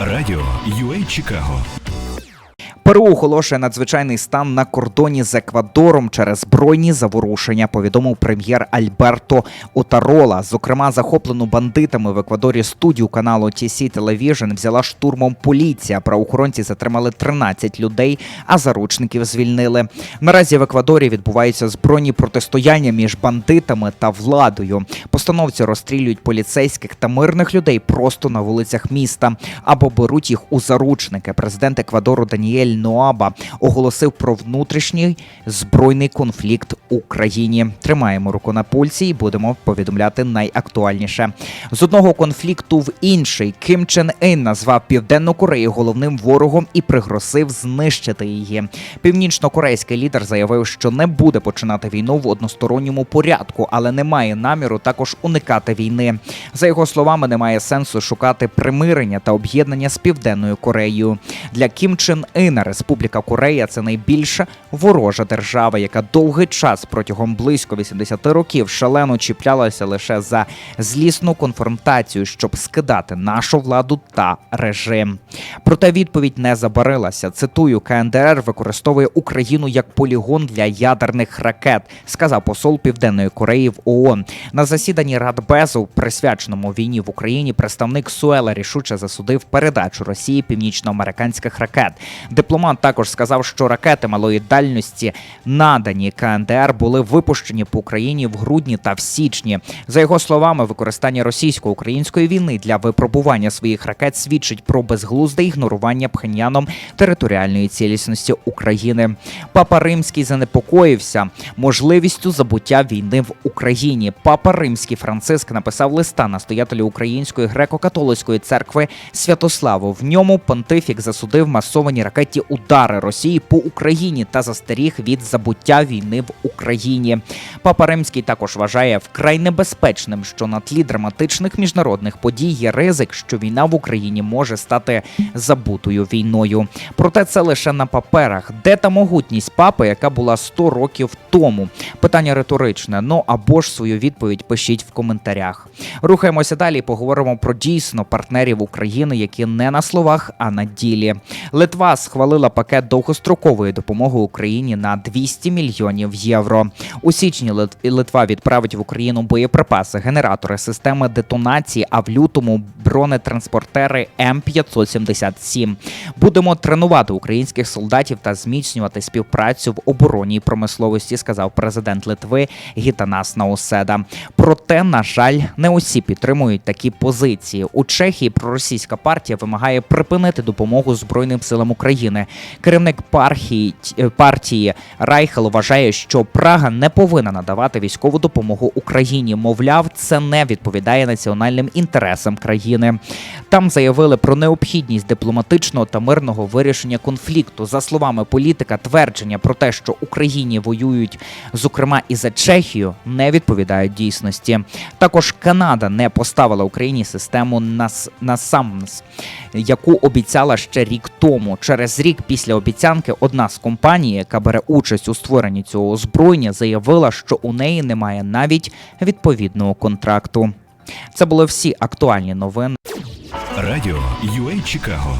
Радіо UA Чикаго Перу оголошує надзвичайний стан на кордоні з Еквадором через збройні заворушення. Повідомив прем'єр Альберто Отарола. Зокрема, захоплену бандитами в Еквадорі студію каналу TC Television взяла штурмом поліція. Правоохоронці затримали 13 людей, а заручників звільнили. Наразі в Еквадорі відбуваються збройні протистояння між бандитами та владою. Постановці розстрілюють поліцейських та мирних людей просто на вулицях міста або беруть їх у заручники. Президент Еквадору Даніель Ноаба оголосив про внутрішній збройний конфлікт у країні. Тримаємо руку на пульсі і будемо повідомляти найактуальніше. З одного конфлікту в інший Ким Чен Ін назвав Південну Корею головним ворогом і пригрозив знищити її. Північно-корейський лідер заявив, що не буде починати війну в односторонньому порядку, але не має наміру також уникати війни. За його словами, немає сенсу шукати примирення та об'єднання з Південною Кореєю. Для Кім Чен Ина Республіка Корея це найбільша ворожа держава, яка довгий час протягом близько 80 років шалено чіплялася лише за злісну конфронтацію, щоб скидати нашу владу та режим. Проте відповідь не забарилася. Цитую, КНДР використовує Україну як полігон для ядерних ракет, сказав посол Південної Кореї в ООН. На засіданні Радбезу, присвяченому війні в Україні, представник Суела рішуче засудив передачу Росії північноамериканських ракет. Дипломат також сказав, що ракети малої дальності, надані КНДР, були випущені по Україні в грудні та в січні. За його словами, використання російсько-української війни для випробування своїх ракет свідчить про безглузде ігнорування Пхеньяном територіальної цілісності України. Папа Римський занепокоївся можливістю забуття війни в Україні. Папа Римський Франциск написав листа настоятелю Української греко-католицької церкви Святославу. В ньому понтифік засудив масовані ракетні удари Росії по Україні та застеріг від забуття війни в Україні. Папа Римський також вважає вкрай небезпечним, що на тлі драматичних міжнародних подій є ризик, що війна в Україні може стати забутою війною. Проте це лише на паперах. Де та могутність папи, яка була 100 років тому? Питання риторичне. Ну або ж свою відповідь пишіть в коментарях. Рухаємося далі. Поговоримо про дійсно партнерів України, які не на словах, а на ділі. Литва схвалила пакет довгострокової допомоги Україні на 200 мільйонів євро. У січні Лит- Литва відправить в Україну боєприпаси, генератори, системи детонації, а в лютому бронетранспортери М577. Будемо тренувати українських солдатів та зміцнювати співпрацю в оборонній промисловості, сказав президент Литви Гітанас Науседа. Проте, на жаль, не усі підтримують такі позиції. У Чехії проросійська партія вимагає припинити допомогу Збройним силам України. Керівник партії, е, партії Райхел вважає, що Прага не повинна надавати військову допомогу Україні. Мовляв, це не відповідає національним інтересам країни. Там заявили про необхідність дипломатичного та мирного вирішення конфлікту. За словами політика, твердження про те, що Україні воюють, зокрема і за Чехію, не відповідають дійсності. Також Канада не поставила Україні систему нас яку обіцяла ще рік тому. Через рік після обіцянки одна з компаній, яка бере участь у створенні цього озброєння, заявила, що у неї немає навіть відповідного контракту. Це були всі актуальні новини. Радіо UA Чикаго